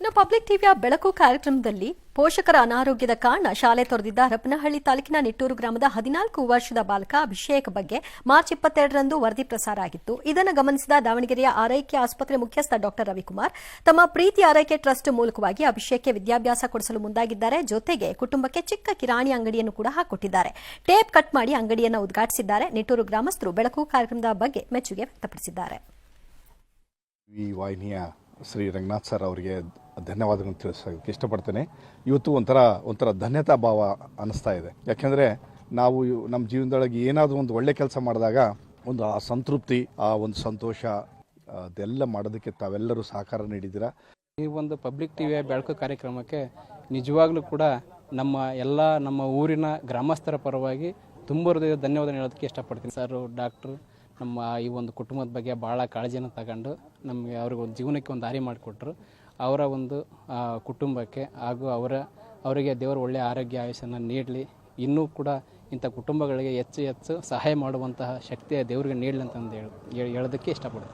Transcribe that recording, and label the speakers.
Speaker 1: ಇನ್ನು ಪಬ್ಲಿಕ್ ಟಿವಿಯ ಬೆಳಕು ಕಾರ್ಯಕ್ರಮದಲ್ಲಿ ಪೋಷಕರ ಅನಾರೋಗ್ಯದ ಕಾರಣ ಶಾಲೆ ತೊರೆದಿದ್ದ ಹರಪನಹಳ್ಳಿ ತಾಲೂಕಿನ ನಿಟ್ಟೂರು ಗ್ರಾಮದ ಹದಿನಾಲ್ಕು ವರ್ಷದ ಬಾಲಕ ಅಭಿಷೇಕ್ ಬಗ್ಗೆ ಮಾರ್ಚ್ ಇಪ್ಪತ್ತೆರಡರಂದು ವರದಿ ಪ್ರಸಾರ ಆಗಿತ್ತು. ಇದನ್ನು ಗಮನಿಸಿದ ದಾವಣಗೆರೆಯ ಆರೈಕೆ ಆಸ್ಪತ್ರೆ ಮುಖ್ಯಸ್ಥ ಡಾಕ್ಟರ್ ರವಿಕುಮಾರ್, ತಮ್ಮ ಪ್ರೀತಿ ಆರೈಕೆ ಟ್ರಸ್ಟ್ ಮೂಲಕವಾಗಿ ಅಭಿಷೇಕ್ಗೆ ವಿದ್ಯಾಭ್ಯಾಸ ಕೊಡಿಸಲು ಮುಂದಾಗಿದ್ದಾರೆ. ಜೊತೆಗೆ ಕುಟುಂಬಕ್ಕೆ ಚಿಕ್ಕ ಕಿರಾಣಿ ಅಂಗಡಿಯನ್ನು ಕೂಡ ಹಾಕೊಟ್ಟಿದ್ದಾರೆ. ಟೇಪ್ ಕಟ್ ಮಾಡಿ ಅಂಗಡಿಯನ್ನು ಉದ್ಘಾಟಿಸಿದ್ದಾರೆ. ನಿಟ್ಟೂರು ಗ್ರಾಮಸ್ಥರು ಬೆಳಕು ಕಾರ್ಯಕ್ರಮದ ಬಗ್ಗೆ ಮೆಚ್ಚುಗೆ ವ್ಯಕ್ತಪಡಿಸಿದ್ದಾರೆ.
Speaker 2: ಶ್ರೀ ರಂಗನಾಥ್ ಸರ್ ಅವರಿಗೆ ಧನ್ಯವಾದಗಳನ್ನು ತಿಳಿಸೋಕ್ಕೆ ಇಷ್ಟಪಡ್ತೇನೆ. ಇವತ್ತು ಒಂಥರ ಒಂಥರ ಧನ್ಯತಾ ಭಾವ ಅನ್ನಿಸ್ತಾ ಇದೆ. ಯಾಕೆಂದರೆ ನಾವು ನಮ್ಮ ಜೀವನದೊಳಗೆ ಏನಾದರೂ ಒಂದು ಒಳ್ಳೆ ಕೆಲಸ ಮಾಡಿದಾಗ ಒಂದು ಆ ಸಂತೃಪ್ತಿ, ಆ ಒಂದು ಸಂತೋಷ ಅದೆಲ್ಲ ಮಾಡೋದಕ್ಕೆ ತಾವೆಲ್ಲರೂ ಸಹಕಾರ ನೀಡಿದ್ದೀರಾ?
Speaker 3: ಈ ಒಂದು ಪಬ್ಲಿಕ್ ಟಿವಿಯ ಬೆಳಕು ಕಾರ್ಯಕ್ರಮಕ್ಕೆ ನಿಜವಾಗ್ಲೂ ಕೂಡ ನಮ್ಮ ಎಲ್ಲ ನಮ್ಮ ಊರಿನ ಗ್ರಾಮಸ್ಥರ ಪರವಾಗಿ ತುಂಬ ಹೃದಯದ ಧನ್ಯವಾದ ಹೇಳೋದಕ್ಕೆ ಇಷ್ಟಪಡ್ತೀನಿ. ಸರ್, ಡಾಕ್ಟ್ರು ನಮ್ಮ ಈ ಒಂದು ಕುಟುಂಬದ ಬಗ್ಗೆ ಭಾಳ ಕಾಳಜಿಯನ್ನು ತಗೊಂಡು ನಮಗೆ ಅವ್ರಿಗೆ ಒಂದು ಜೀವನಕ್ಕೆ ಒಂದು ದಾರಿ ಮಾಡಿಕೊಟ್ರು. ಅವರ ಒಂದು ಕುಟುಂಬಕ್ಕೆ ಹಾಗೂ ಅವರ, ಅವರಿಗೆ ದೇವರು ಒಳ್ಳೆಯ ಆರೋಗ್ಯ ಆಯುಷನ್ನು ನೀಡಲಿ. ಇನ್ನೂ ಕೂಡ ಇಂಥ ಕುಟುಂಬಗಳಿಗೆ ಹೆಚ್ಚು ಹೆಚ್ಚು ಸಹಾಯ ಮಾಡುವಂತಹ ಶಕ್ತಿಯ ದೇವರಿಗೆ ನೀಡಲಿ ಅಂತಂದು ಹೇಳಿ, ಹೇಳೋದಕ್ಕೆ ಇಷ್ಟಪಡ್ತೀನಿ.